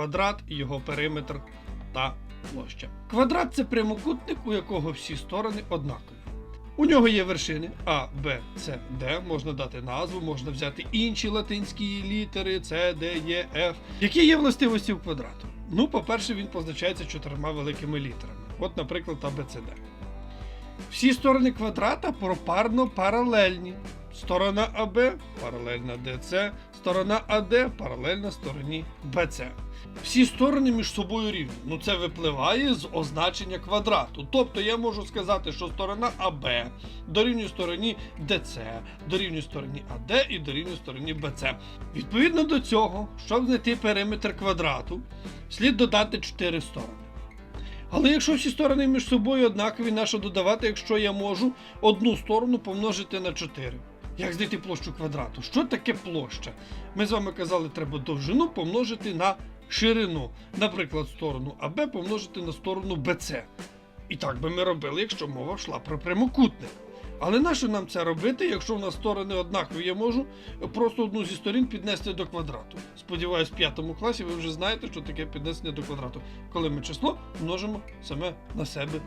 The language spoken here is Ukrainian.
квадрат, його периметр та площа. Квадрат це прямокутник, у якого всі сторони однакові. У нього є вершини А, Б, С, Д. Можна дати назву, можна взяти інші латинські літери С, Д, Е, Ф. Які є властивості у квадрату? Ну, по-перше, він позначається чотирма великими літерами. От, наприклад, А, Б, С, Д. Всі сторони квадрата пропарно паралельні. Сторона АБ паралельна ДЦ, сторона АД паралельна стороні БЦ. Всі сторони між собою рівні. Ну це випливає з означення квадрату. Тобто я можу сказати, що сторона АБ дорівнює стороні ДЦ, дорівнює стороні АД і дорівнює стороні БЦ. Відповідно до цього, щоб знайти периметр квадрату, слід додати 4 сторони. Але якщо всі сторони між собою однакові, на що додавати, якщо я можу одну сторону помножити на 4? Як знайти площу квадрату? Що таке площа? Ми з вами казали, треба довжину помножити на ширину. Наприклад, сторону АБ помножити на сторону БЦ. І так би ми робили, якщо мова йшла про прямокутник. Але нащо нам це робити, якщо в нас сторони однакові, я можу просто одну зі сторін піднести до квадрату. Сподіваюсь, в п'ятому класі ви вже знаєте, що таке піднесення до квадрату, коли ми число множимо саме на себе